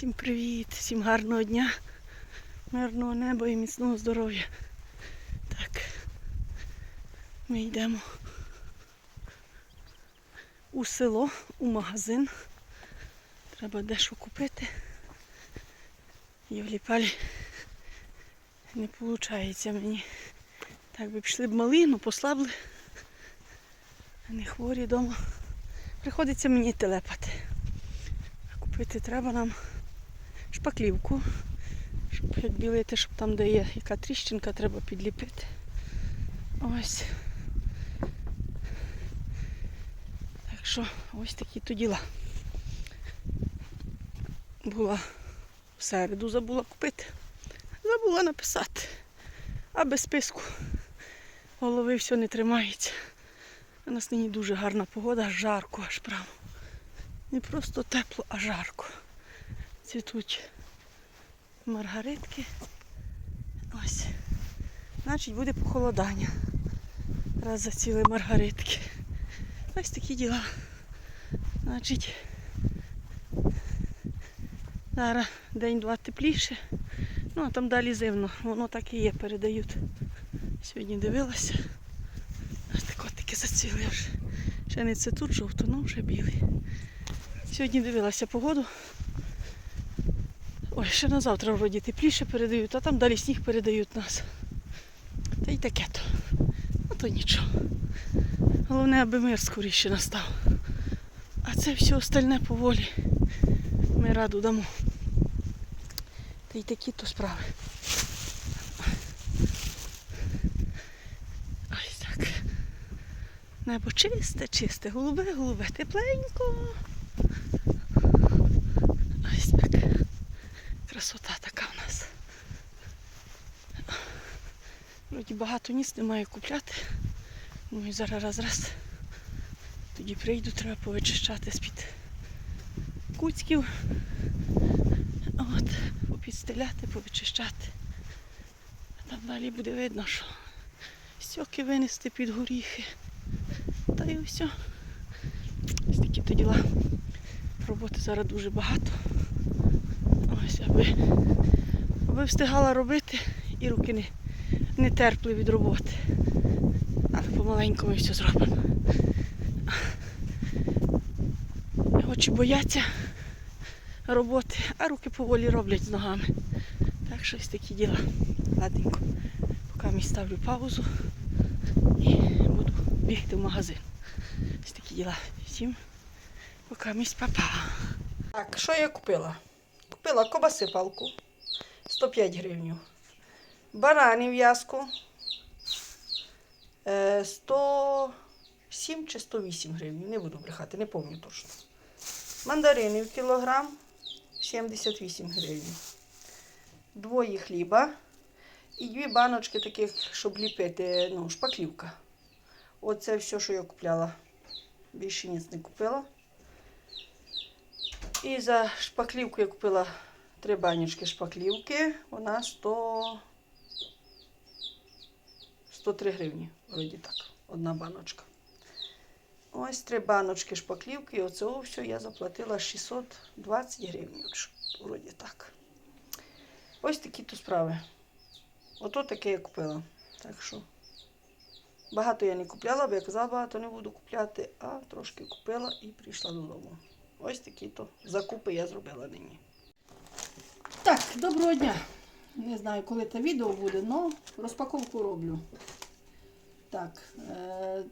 Всім привіт, всім гарного дня, мирного неба і міцного здоров'я. Так, ми йдемо у село, у магазин. Треба дещо купити. Євлі палі не виходить мені. Так би пішли б малину, послабли. Не хворі вдома. Приходиться мені телепати. Купити треба нам шпаклівку, щоб відбілити, щоб там, де є яка тріщинка, треба підліпити. Ось. Так що ось такі то діла. Була в середу, забула купити. Забула написати. А без списку голови все не тримається. У нас нині дуже гарна погода, жарко аж право. Не просто тепло, а жарко. Цвітуть маргаритки. Ось. Значить буде похолодання. Раз заціли маргаритки. Ось такі діла. Значить, зараз день-два тепліше. Ну, а там далі зимно. Воно так і є, передають. Сьогодні дивилася. Ось так от таки вже. Ще не це тут жовто, ну вже білий. Сьогодні дивилася погоду. Ой, ще на завтра вроді тепліше передають, а там далі сніг передають нас. Та й таке то. Ну то нічого. Головне, аби мир скоріше настав. А це все остальне поволі. Ми раду дамо. Та й такі то справи. Ось так. Небо чисте, чисте, голубе, голубе, тепленько. Ось так. Красота така в нас. Вроді багато ніс немає купляти. Ну і зараз раз раз. Тоді прийду, треба повичищати з-під куцьків. От, попідстеляти, повичищати. А там далі буде видно, що стьоки винести під горіхи. Та й все. Ось такі то діла. Роботи зараз дуже багато. Ось, аби, аби встигала робити і руки не, не терпли від роботи. Але помаленьку ми все зробимо. Очі бояться роботи, а руки поволі роблять з ногами. Так що ось такі діла. Ладненько. Поки мені ставлю паузу і буду бігти в магазин. Ось такі діла. Всім поки місць папа. Так, що я купила? Купила кобаси палку 105 гривень. Бананів в'язку е, 107 чи 108 гривень. Не буду брехати, не пам'ятаю точно. Мандаринів кілограм 78 гривень. Двоє хліба і дві баночки таких, щоб ліпити, ну, шпаклівка. Оце все, що я купляла. Більше ніц не купила. І за шпаклівку я купила три баночки шпаклівки. Вона 100... 103 гривні, вроді так, одна баночка. Ось три баночки шпаклівки, і оцього все я заплатила 620 гривень. Вроді так. Ось такі то справи. Ото таке я купила. Так що багато я не купляла, бо я казала, багато не буду купляти, а трошки купила і прийшла додому. Ось такі то закупи я зробила нині. Так, доброго дня. Не знаю, коли це відео буде, але розпаковку роблю. Так, е-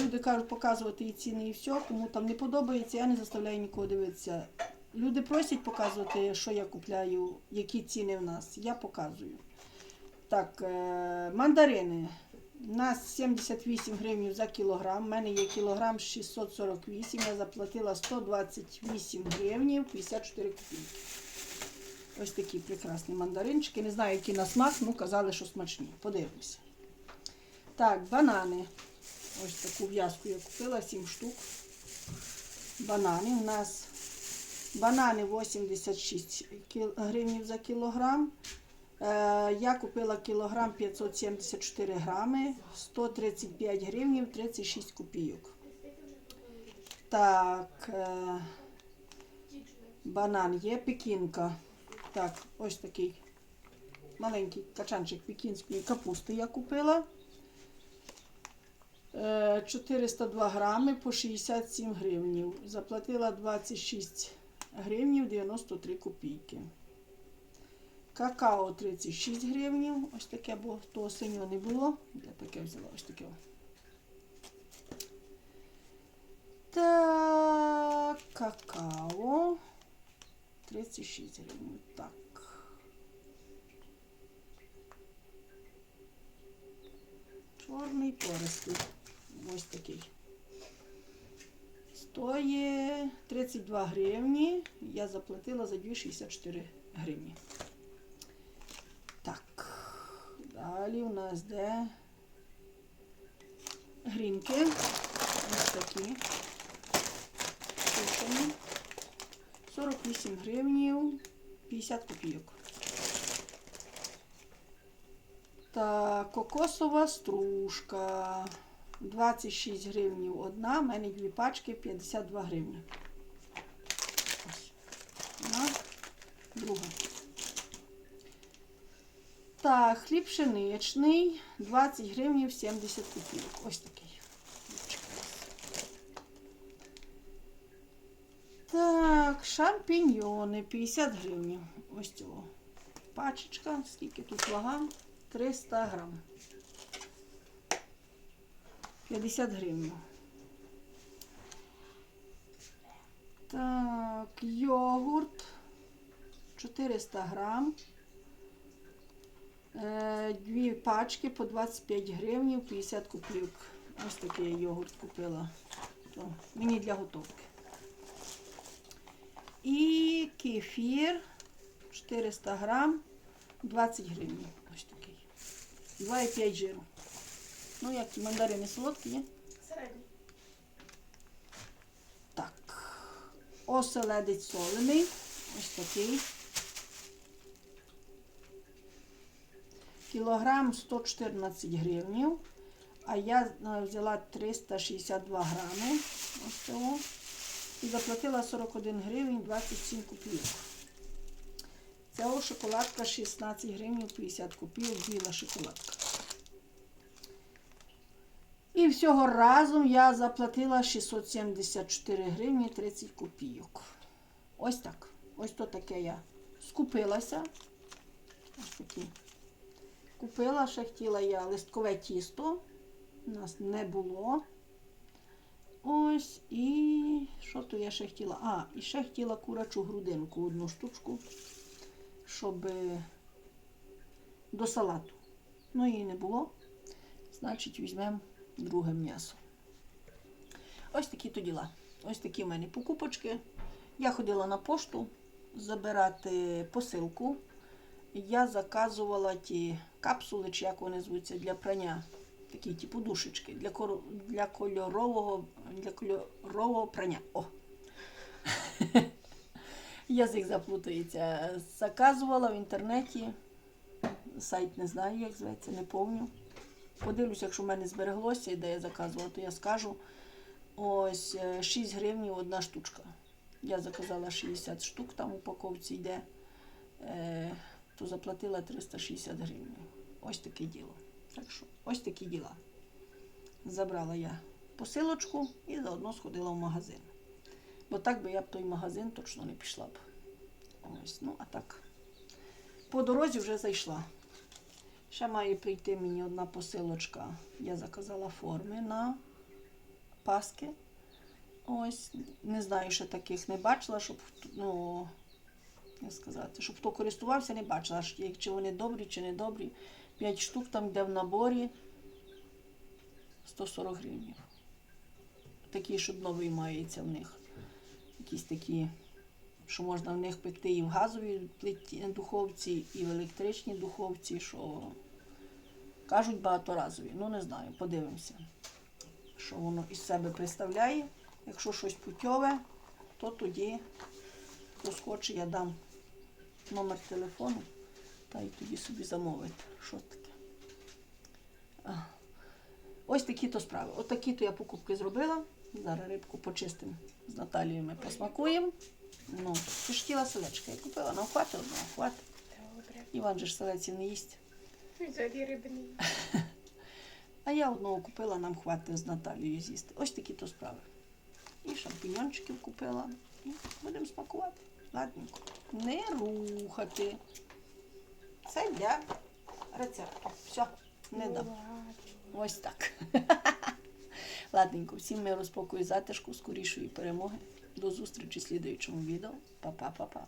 люди кажуть показувати і ціни, і все. Кому там не подобається, я не заставляю нікого дивитися. Люди просять показувати, що я купляю, які ціни в нас. Я показую. Так, е- мандарини. У нас 78 гривень за кілограм. У мене є кілограм 648. Я заплатила 128 гривень 54 копійки. Ось такі прекрасні мандаринчики. Не знаю, які на смак, ну казали, що смачні. Подивимося. Так, банани. Ось таку в'язку я купила, 7 штук. Банани. У нас банани 86 кіл- гривень за кілограм. Е, я купила кілограм 574 грами, 135 гривень 36 копійок. Так, е, Банан є, пекінка. Так, ось такий маленький качанчик пекінської капусти я купила. Е, 402 грами по 67 гривнів. Заплатила 26 гривнів 93 копійки. Какао 36 гривнів. Ось таке, бо того синього не було. Я таке взяла ось таке. Так, какао. 36 гривень. Так. Чорний пористий. Ось такий. Стоїть 32 гривні. Я заплатила за 2,64 гривні. Так. Далі у нас де грінки. Ось такі. 48 гривнів 50 копійок. Та кокосова стружка. 26 гривнів одна, в мене дві пачки 52 гривні. Ось. Одна, друга. Так, хліб пшеничний 20 гривнів 70 копійок. Ось такий. Хлібчик у нас. Так, шампіньйони 50 гривень. Ось цього. Пачечка, скільки тут вага? 300 грам. 50 гривень. Так, йогурт 400 грам. Е, Дві пачки по 25 гривень, 50 копійок. Ось такий йогурт купила. То мені для готовки. І кефір 400 грам, 20 гривень. Ось такий. 2,5 жиру. Ну, як ті мандарини солодкі, є? Середній. Так. Оселедець солений. Ось такий. Кілограм 114 гривнів. А я е, взяла 362 грами. Ось цього. І заплатила 41 гривень 27 копійок. Це шоколадка 16 гривень 50 копійок, біла шоколадка. І всього разом я заплатила 674 гривні 30 копійок. Ось так. Ось то таке я скупилася. Ось такі. Купила, ще хотіла я листкове тісто. У нас не було. Ось і що то я ще хотіла? А, і ще хотіла курячу грудинку, одну штучку, щоб е, до салату. Ну, її не було. Значить, візьмемо друге м'ясо. Ось такі то діла. Ось такі в мене покупочки. Я ходила на пошту забирати посилку. Я заказувала ті капсули, чи як вони звуться, для прання. Такі ті подушечки для, кор- для, кольорового, для кольорового прання. О! Язик заплутається. Заказувала в інтернеті. Сайт не знаю, як зветься, не пам'ятаю. Подивлюся, якщо в мене збереглося, де я заказувала, то я скажу. Ось е, 6 гривень одна штучка. Я заказала 60 штук, там упаковці йде, е, то заплатила 360 гривень. Ось таке діло. Так що, ось такі діла. Забрала я посилочку і заодно сходила в магазин. Бо так би я б той магазин точно не пішла б. Ось, ну а так. По дорозі вже зайшла. Ще має прийти мені одна посилочка. Я заказала форми на паски. Ось, не знаю, ще таких не бачила, щоб, ну, як сказати, щоб хто користувався, не бачила, чи вони добрі, чи не добрі. 5 штук там йде в наборі 140 гривень. Такі, щоб новий мається в них. Якісь такі, що можна в них пекти і в газовій духовці, і в електричній духовці, що кажуть багаторазові. Ну, не знаю, подивимося, що воно із себе представляє. Якщо щось путьове, то тоді хто я дам номер телефону та й тоді собі замовити. Що таке? А. Ось такі то справи. От такі то я покупки зробила. Зараз рибку почистимо з Наталією ми посмакуємо. Ну, ти селечка, я купила, нам хватить одного, хватить. Іван же ж селеці не їсть. Взагалі риби не їм. А я одного купила, нам хватить з Наталією з'їсти. Ось такі то справи. І шампіньончиків купила. І будемо смакувати. Ладненько. Не рухати. Це для рецепту. Все, не дам. Ось так. Ладненько, всім миру, спокою, затишку, скорішої перемоги. До зустрічі в слідуючому відео. Па-па-па-па.